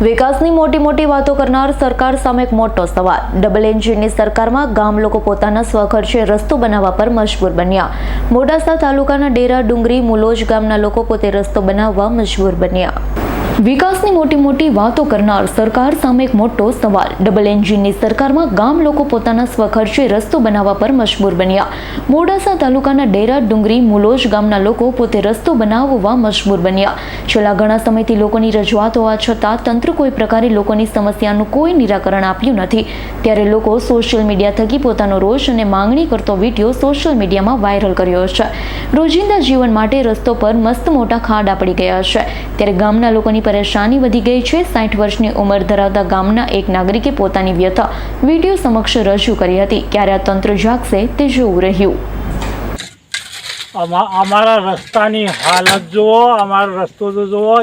વિકાસની મોટી મોટી વાતો કરનાર સરકાર સામે એક મોટો સવાલ. ડબલ એન્જિનની સરકારમાં ગામ લોકો પોતાના સ્વખર્ચે રસ્તો બનાવવા પર મજબૂર બન્યા. મોડાસા તાલુકાના ડેરા ડુંગરી મુલોજ ગામના લોકો પોતે રસ્તો બનાવવા મજબૂર બન્યા. વિકાસની મોટી મોટી વાતો કરનાર સરકાર સામે એક મોટો સવાલ. ડબલ એન્જિનની સરકારમાં ગામ લોકો પોતાના સ્વખર્ચે રસ્તો બનાવવા પર મજબૂર બન્યા. મોડાસા તાલુકાના ડેરા ડુંગરી મુલોજ ગામના લોકો પોતે રસ્તો બનાવવા મજબૂર બન્યા. છેલ્લા ઘણા સમયથી લોકોની રજૂઆત હોવા છતાં તંત્ર કોઈ પ્રકારે લોકોની સમસ્યાનું કોઈ નિરાકરણ આપ્યું નથી. ત્યારે લોકો સોશિયલ મીડિયા થકી પોતાનો રોષ અને માંગણી કરતો વીડિયો સોશિયલ મીડિયામાં વાયરલ કર્યો છે. રોજિંદા જીવન માટે રસ્તો પર મસ્ત મોટા ખાડા પડી ગયા છે. ત્યારે ગામના લોકોની પરેશાની વધી ગઈ છે. સાઠ વર્ષની ઉંમર ધરાવતા ગામના એક નાગરિકે પોતાની વ્યથા વીડિયો સમક્ષ રજૂ કરી હતી. ક્યારે આ તંત્ર જાગશે તે જોવું રહ્યું. અમા- અમારા રસ્તાની હાલત જુઓ, અમારો રસ્તો તો જુઓ.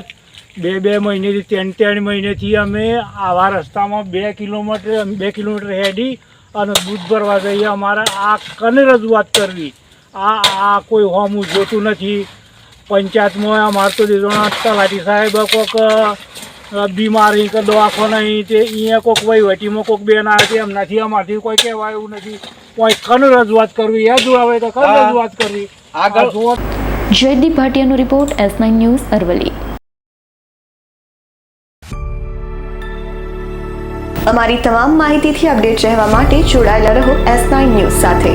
બે બે મહિનેથી, ત્રણ ત્રણ મહિનેથી અમે આવા રસ્તામાં બે કિલોમીટર બે કિલોમીટર હેડી અને દૂધ ભરવા જઈએ. અમારે આ કને રજૂઆત કરવી? આ આ કોઈ હોમું જોતું નથી. પંચાયતમાં અમારે તો દીધોના તલાટી સાહેબ કોક બીમારી કે દવાખાના અહીં તે અહીંયા કોક વહીવટીમાં કોઈક બેન આવે છે એમનાથી અમારથી કોઈ કહેવાય એવું નથી. કોઈ કને રજૂઆત કરવી એ જોડાવે તો કને રજૂઆત કરવી. આગળ- Jaydeep ભાટિયાનો report S nine news Aravalli. અમારી તમામ માહિતીથી અપડેટ રહેવા માટે જોડાયેલા રહો એસ નાઇન ન્યૂઝ સાથે.